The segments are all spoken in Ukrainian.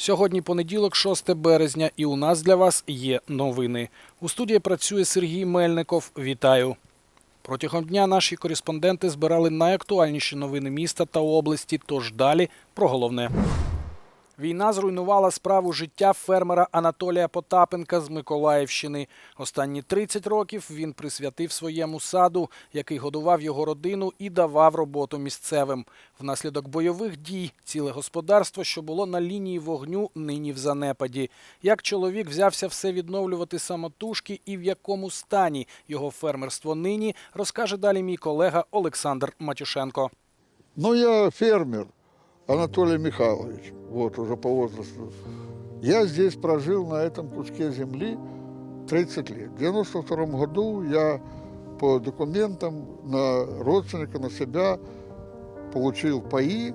Сьогодні понеділок, 6 березня, і у нас для вас є новини. У студії працює Сергій Мельников. Вітаю. Протягом дня наші кореспонденти збирали найактуальніші новини міста та області. Тож далі про головне. Війна зруйнувала справу життя фермера Анатолія Потапенка з Миколаївщини. Останні 30 років він присвятив своєму саду, який годував його родину і давав роботу місцевим. Внаслідок бойових дій ціле господарство, що було на лінії вогню, нині в занепаді. Як чоловік взявся все відновлювати самотужки і в якому стані його фермерство нині, розкаже далі мій колега Олександр Матюшенко. Ну, я фермер, Анатолий Михайлович, вот уже по возрасту. Я здесь прожил на этом куске земли 30 лет. В 92 году я по документам на родственника, на себя получил паи.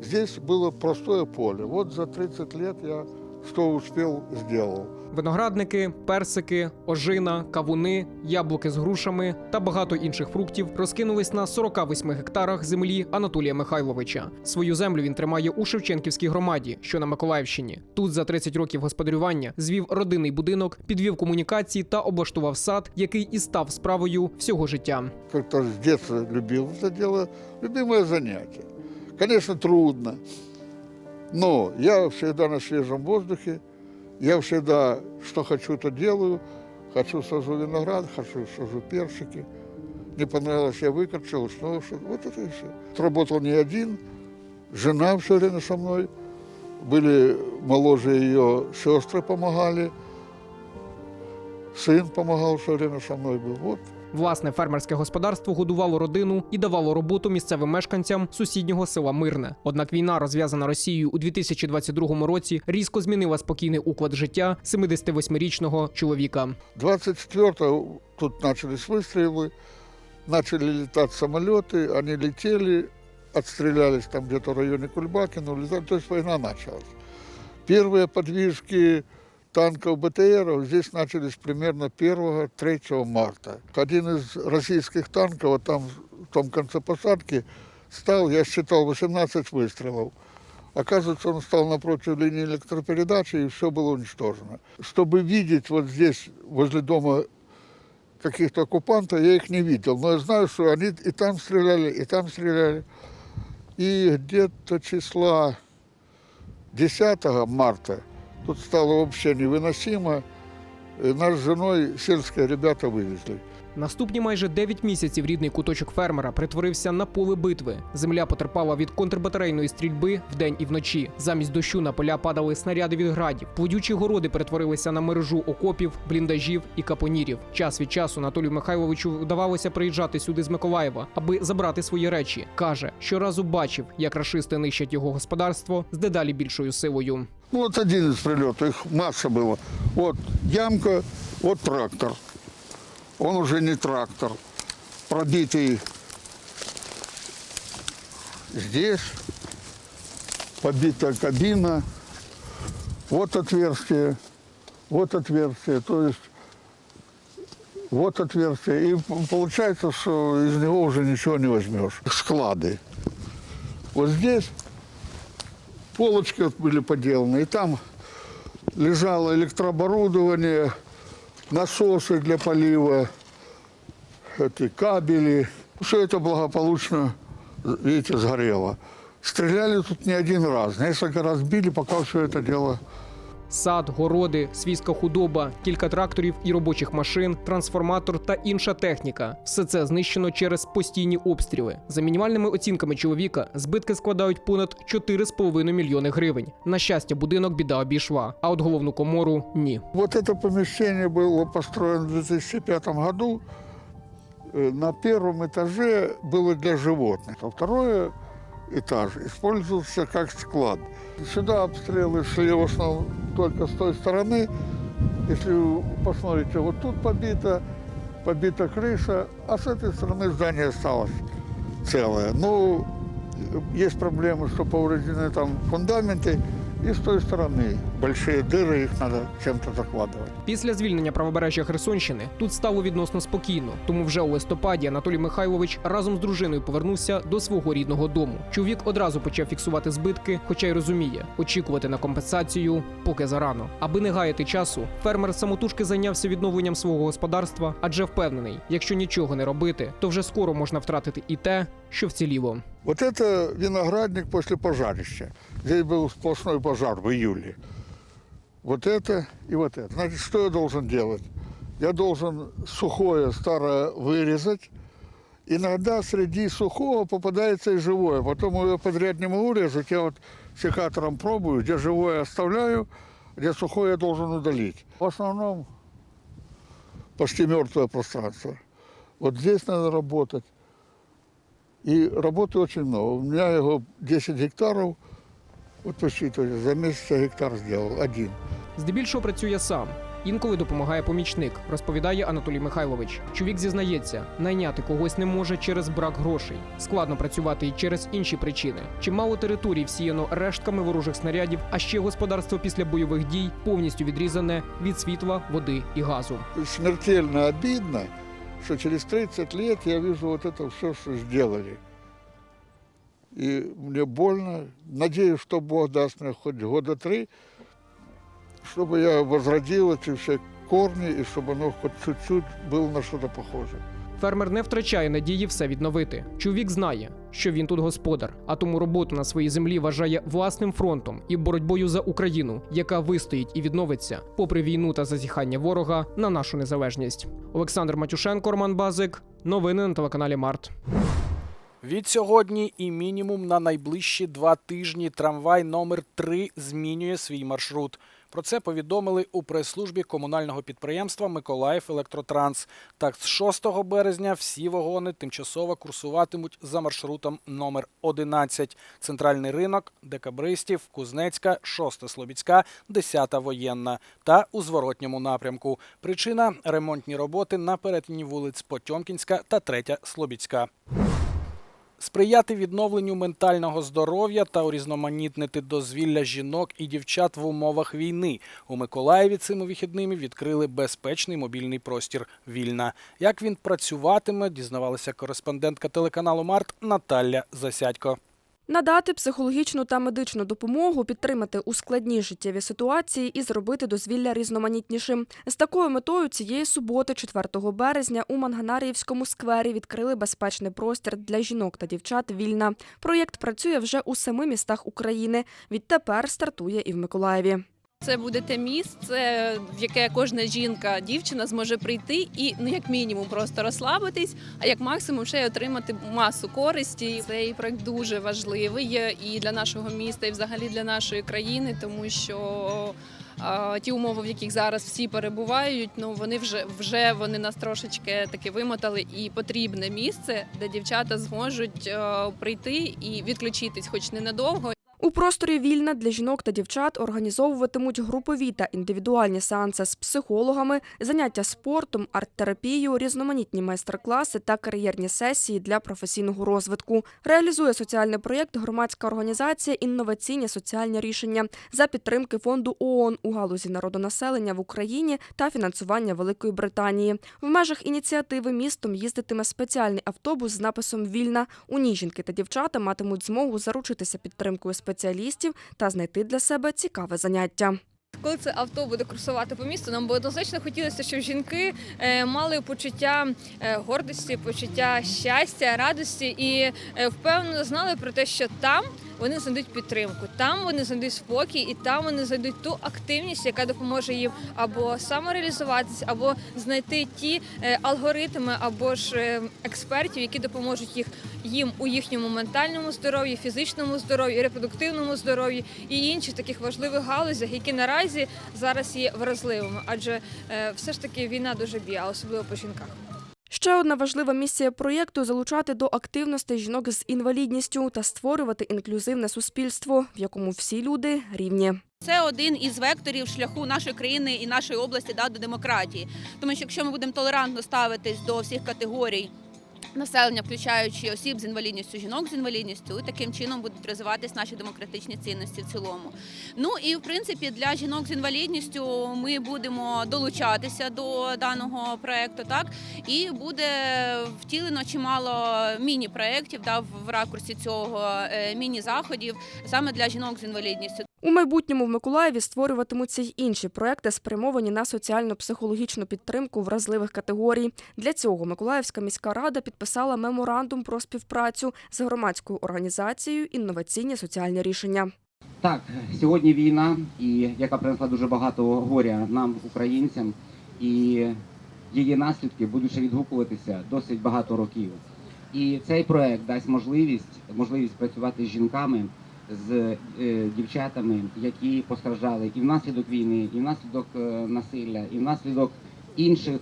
Здесь было простое поле. Вот за 30 лет я что успел, сделал. Виноградники, персики, ожина, кавуни, яблуки з грушами та багато інших фруктів розкинулись на 48 гектарах землі Анатолія Михайловича. Свою землю він тримає у Шевченківській громаді, що на Миколаївщині. Тут за 30 років господарювання звів родинний будинок, підвів комунікації та облаштував сад, який і став справою всього життя. Как-то с детства любил это дело. Любимое занятие. Конечно, трудно. Но я всегда на свежем воздухе. Я всегда, что хочу, то делаю. Хочу сажу виноград, хочу сажу персики. Не понравилось, я выкорчил, снова что Вот это и все. Работал не один. Жена все время со мной. Были моложе ее сестры помогали. Сын помогал все время со мной был. Вот Власне фермерське господарство годувало родину і давало роботу місцевим мешканцям сусіднього села Мирне. Однак війна, розв'язана Росією у 2022 році, різко змінила спокійний уклад життя 78-річного чоловіка. 24-го тут начались выстрелы, начали летать самолеты, они летели, отстрелялись там где-то в районе Кульбакина, улетали, то есть война началась. Первые подвижки Танков БТРов здесь начались примерно 1-3 марта. Один из российских танков вот там в том конце посадки стал, я считал, 18 выстрелов. Оказывается, он стал напротив линии электропередачи, и все было уничтожено. Чтобы видеть вот здесь, возле дома каких-то оккупантов, я их не видел. Но я знаю, что они и там стреляли, и там стреляли. И где-то числа 10 марта тут стало вообще невыносимо. И нас с женой сельские ребята вывезли. Наступні майже 9 місяців рідний куточок фермера перетворився на поле битви. Земля потерпала від контрбатарейної стрільби вдень і вночі. Замість дощу на поля падали снаряди від градів. Плодючі городи перетворилися на мережу окопів, бліндажів і капонірів. Час від часу Анатолію Михайловичу вдавалося приїжджати сюди з Миколаєва, аби забрати свої речі. каже, щоразу бачив, як рашисти нищать його господарство з дедалі більшою силою. Ну, вот один из прилетов, их масса было. Вот ямка, вот трактор. Он уже не трактор. Пробитый здесь. Побитая кабина. Вот отверстие. Вот отверстие. То есть вот отверстие. И получается, что из него уже ничего не возьмешь. Склады. Вот здесь полочки были поделаны, и там лежало электрооборудование, насосы для полива, эти кабели. Все это благополучно, видите, сгорело. Стреляли тут не один раз, несколько раз били, пока все это дело Сад, городи, свійська худоба, кілька тракторів і робочих машин, трансформатор та інша техніка. Все це знищено через постійні обстріли. За мінімальними оцінками чоловіка, збитки складають понад 4,5 мільйони гривень. На щастя, будинок біда обійшла, а от головну комору ні. Вот это помещение было построено в 2005 году. Э, На первом этаже было для животных, а второй этаж использовался как склад. Сюда обстрелы шли в основном только с той стороны. Если вы посмотрите, вот тут побита, побита крыша, а с этой стороны здание осталось целое. Ну, есть проблемы, что повреждены там фундаменты, и с той стороны большие дыры, их надо чем-то закладывать. Після звільнення правобережжя Херсонщини тут стало відносно спокійно. Тому вже у листопаді Анатолій Михайлович разом з дружиною повернувся до свого рідного дому. Чоловік одразу почав фіксувати збитки, хоча й розуміє, очікувати на компенсацію поки зарано. Аби не гаяти часу, фермер самотужки зайнявся відновленням свого господарства, адже впевнений, якщо нічого не робити, то вже скоро можна втратити і те, що вціліло. Вот это виноградник после пожарища. Здесь был сплошной пожар в июле. Вот это и вот это. Значит, что я должен делать? Я должен сухое старое вырезать. Иногда среди сухого попадается и живое. Потом его подряд не могу резать. Я вот секатором пробую, где живое оставляю, где сухое я должен удалить. В основном почти мертвое пространство. Вот здесь надо работать. И работы очень много. У меня его 10 гектаров. Вот посчитайте, за месяц гектар сделал, один. Здебільшого працює сам. Інколи допомагає помічник, розповідає Анатолій Михайлович. Чоловік зізнається, найняти когось не може через брак грошей. Складно працювати і через інші причини. Чимало територій всіяно рештками ворожих снарядів, а ще господарство після бойових дій повністю відрізане від світла, води і газу. Смертельно обидно, что через 30 лет я вижу вот это все, что сделали. И мне больно. Надеюсь, что Бог даст мне хоть года три, чтобы я возродил эти все корни, и чтобы оно хоть чуть-чуть было на что-то похоже. Фермер не втрачає надії все відновити. Чоловік знає, що він тут господар, а тому роботу на своїй землі вважає власним фронтом і боротьбою за Україну, яка вистоїть і відновиться, попри війну та зазіхання ворога на нашу незалежність. Олександр Матюшенко, Роман Базик. Новини на телеканалі Март. Від сьогодні і мінімум на найближчі два тижні трамвай номер 3 змінює свій маршрут. Про це повідомили у прес-службі комунального підприємства Миколаїв Електротранс. Так, з 6 березня всі вагони тимчасово курсуватимуть за маршрутом номер 11 Центральний ринок, Декабристів, Кузнецька, 6 Слобідська, 10 воєнна та у зворотньому напрямку. Причина ремонтні роботи на перетині вулиць Потьомкінська та 3 Слобідська. Сприяти відновленню ментального здоров'я та урізноманітнити дозвілля жінок і дівчат в умовах війни. У Миколаєві цими вихідними відкрили безпечний мобільний простір Вільна. Як він працюватиме, дізнавалася кореспондентка телеканалу Март Наталя Засядько. Надати психологічну та медичну допомогу, підтримати у складній життєві ситуації і зробити дозвілля різноманітнішим. З такою метою цієї суботи, 4 березня, у Манганаріївському сквері відкрили безпечний простір для жінок та дівчат Вільна. Проєкт працює вже у семи містах України. Відтепер стартує і в Миколаєві. Це буде те місце, в яке кожна жінка, дівчина зможе прийти і ну як мінімум просто розслабитись, а як максимум ще й отримати масу користі. Цей проект дуже важливий і для нашого міста, і взагалі для нашої країни, тому що. а, Ті умови, в яких зараз всі перебувають, ну вони вже вже вони нас трошечки таки вимотали, і потрібне місце, де дівчата зможуть е, прийти і відключитись, хоч ненадовго, У просторі вільна для жінок та дівчат організовуватимуть групові та індивідуальні сеанси з психологами, заняття спортом, арт-терапією, різноманітні майстер-класи та кар'єрні сесії для професійного розвитку. Реалізує соціальний проєкт громадська організація Інноваційні соціальні рішення за підтримки фонду ООН у галузі народонаселення в Україні та фінансування Великої Британії. В межах ініціативи містом їздитиме спеціальний автобус з написом Вільна. У ній жінки та дівчата матимуть змогу заручитися підтримкою спеціалістів та знайти для себе цікаве заняття. Коли це авто буде курсувати по місту, нам би однозначно хотілося, щоб жінки е, мали почуття е, гордості, почуття щастя, радості і е, впевнено знали про те, що там вони знайдуть підтримку, там вони знайдуть спокій, і там вони знайдуть ту активність, яка допоможе їм або самореалізуватись, або знайти ті е, алгоритми або ж е, експертів, які допоможуть їх їм у їхньому ментальному здоров'ї, фізичному здоров'ї, репродуктивному здоров'ї і інших таких важливих галузях, які наразі зараз є вразливими, адже е, все ж таки війна дуже б'є, особливо по жінках. Ще одна важлива місія проєкту залучати до активності жінок з інвалідністю та створювати інклюзивне суспільство, в якому всі люди рівні. Це один із векторів шляху нашої країни і нашої області да, до демократії. Тому що якщо ми будемо толерантно ставитись до всіх категорій населення, включаючи осіб з інвалідністю, жінок з інвалідністю, і таким чином будуть розвиватись наші демократичні цінності в цілому. Ну і в принципі для жінок з інвалідністю ми будемо долучатися до даного проекту, так і буде втілено чимало міні-проєктів да, в ракурсі цього е, міні-заходів саме для жінок з інвалідністю. У майбутньому в Миколаєві створюватимуться й інші проекти, спрямовані на соціально-психологічну підтримку вразливих категорій. Для цього Миколаївська міська рада підписала меморандум про співпрацю з громадською організацією інноваційні соціальні рішення. Так, сьогодні війна, і яка принесла дуже багато горя нам, українцям, і її наслідки будуть ще відгукуватися досить багато років. І цей проект дасть можливість можливість працювати з жінками, з е, дівчатами, які постраждали і внаслідок війни, і внаслідок е, насилля, і внаслідок інших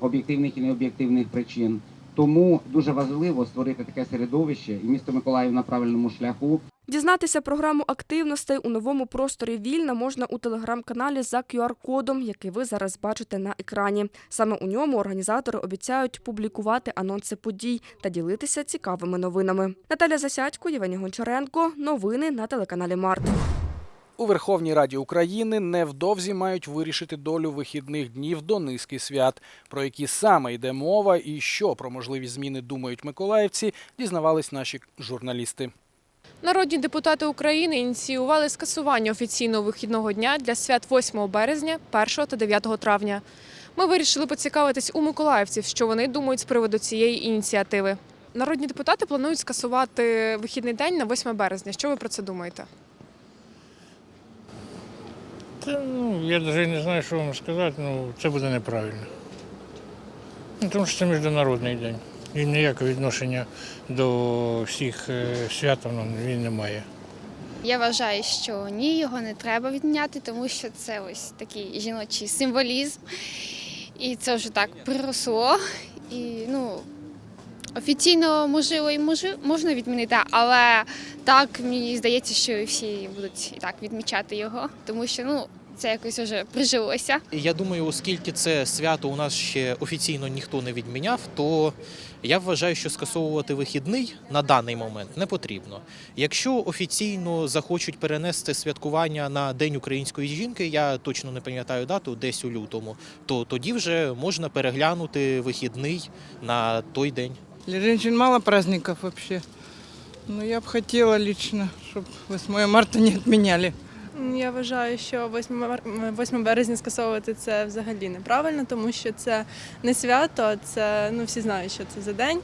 об'єктивних і необ'єктивних причин. Тому дуже важливо створити таке середовище, і місто Миколаїв на правильному шляху. Дізнатися програму активностей у новому просторі Вільна можна у телеграм-каналі за QR-кодом, який ви зараз бачите на екрані. Саме у ньому організатори обіцяють публікувати анонси подій та ділитися цікавими новинами. Наталя Засядько, Євгеній Гончаренко. Новини на телеканалі Март. У Верховній Раді України невдовзі мають вирішити долю вихідних днів до низки свят. Про які саме йде мова і що про можливі зміни думають миколаївці, дізнавались наші журналісти. Народні депутати України ініціювали скасування офіційного вихідного дня для свят 8 березня, 1 та 9 травня. Ми вирішили поцікавитись у миколаївців, що вони думають з приводу цієї ініціативи. Народні депутати планують скасувати вихідний день на 8 березня. Що ви про це думаєте? Та, ну, я навіть не знаю, що вам сказати, ну це буде неправильно. Ну, тому що це міжнародний день. І ніякого відношення до всіх е, свят він не має. Я вважаю, що ні, його не треба відміняти, тому що це ось такий жіночий символізм. І це вже так приросло. І ну, офіційно можливо і можна відмінити, але так мені здається, що всі будуть і так відмічати його, тому що ну, це якось вже прижилося. Я думаю, оскільки це свято у нас ще офіційно ніхто не відміняв, то я вважаю, що скасовувати вихідний на даний момент не потрібно. Якщо офіційно захочуть перенести святкування на День української жінки, я точно не пам'ятаю дату, десь у лютому, то тоді вже можна переглянути вихідний на той день. Для женщин мало праздников вообще. Но я бы хотела лично, чтобы 8 марта не отменяли. Я вважаю, що 8 березня скасовувати це взагалі неправильно, тому що це не свято, це ну всі знають, що це за день.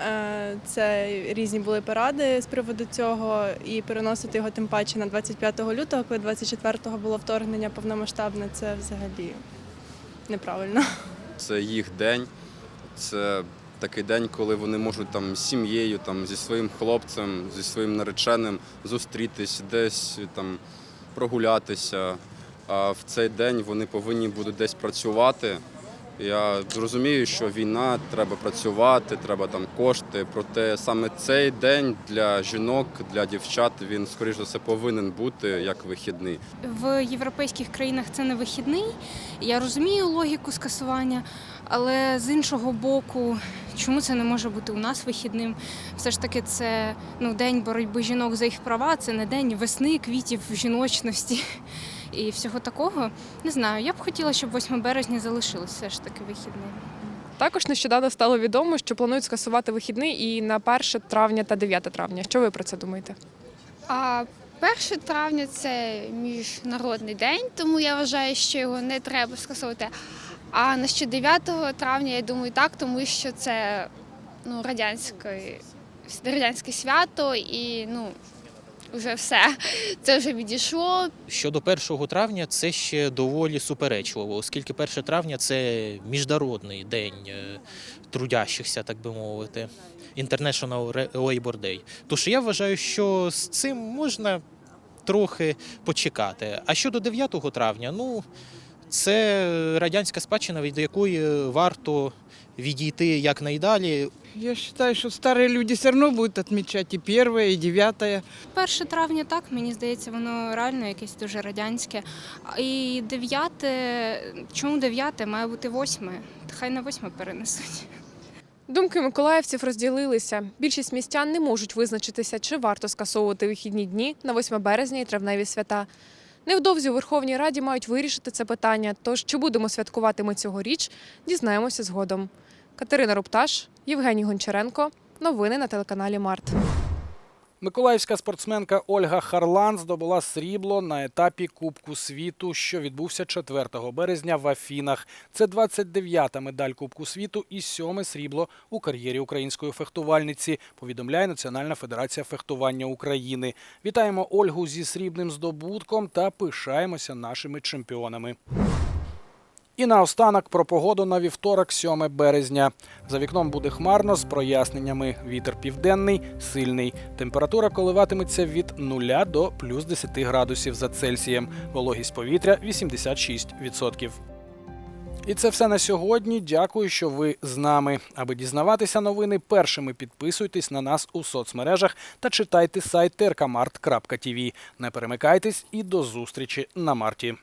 Е, Це різні були паради з приводу цього, і переносити його тим паче на 25 лютого, коли 24-го було вторгнення повномасштабне, це взагалі неправильно. Це їх день. Це такий день, коли вони можуть там з сім'єю, там зі своїм хлопцем, зі своїм нареченим зустрітись, десь там прогулятися. А в цей день вони повинні будуть десь працювати. Я зрозумію, що війна, треба працювати, треба там кошти. Проте саме цей день для жінок, для дівчат він, скоріш за все, повинен бути як вихідний. В європейських країнах це не вихідний. Я розумію логіку скасування, але з іншого боку, чому це не може бути у нас вихідним? Все ж таки, це ну, день боротьби жінок за їх права, це не день весни, квітів, жіночності і всього такого. Не знаю, я б хотіла, щоб 8 березня залишилось все ж таки вихідним. Також нещодавно стало відомо, що планують скасувати вихідний і на 1 травня та 9 травня. Що ви про це думаєте? А 1 травня це міжнародний день, тому я вважаю, що його не треба скасовувати. А на що 9 травня, я думаю, так, тому що це ну, радянське, радянське свято і ну, вже все. Це вже відійшло. Щодо 1 травня, це ще доволі суперечливо, оскільки 1 травня це міжнародний день е, трудящихся, так би мовити, International Labor Day. Тож я вважаю, що з цим можна трохи почекати. А щодо 9 травня, ну це радянська спадщина, від якої варто відійти якнайдалі. Я считаю, что старые люди все равно будут отмечать и первое, и девятое. 1 травня так, мені здається, воно реально якесь дуже радянське. І 9, чому 9, має бути 8? Хай на 8 перенесуть. Думки миколаївців розділилися. Більшість містян не можуть визначитися, чи варто скасовувати вихідні дні на 8 березня і травневі свята. Невдовзі у Верховній Раді мають вирішити це питання. Тож чи будемо святкувати ми цьогоріч, дізнаємося згодом. Катерина Рупташ, Євгеній Гончаренко. Новини на телеканалі Март. Миколаївська спортсменка Ольга Харлан здобула срібло на етапі Кубку світу, що відбувся 4 березня в Афінах. Це 29-та медаль Кубку світу і сьоме срібло у кар'єрі української фехтувальниці. Повідомляє Національна федерація фехтування України. Вітаємо Ольгу зі срібним здобутком та пишаємося нашими чемпіонами. І наостанок про погоду на вівторок, 7 березня. За вікном буде хмарно з проясненнями. Вітер південний, сильний. Температура коливатиметься від 0 до плюс 10 градусів за Цельсієм. Вологість повітря 86%. І це все на сьогодні. Дякую, що ви з нами. Аби дізнаватися новини, першими підписуйтесь на нас у соцмережах та читайте сайт trkmart.tv. Не перемикайтесь і до зустрічі на марті.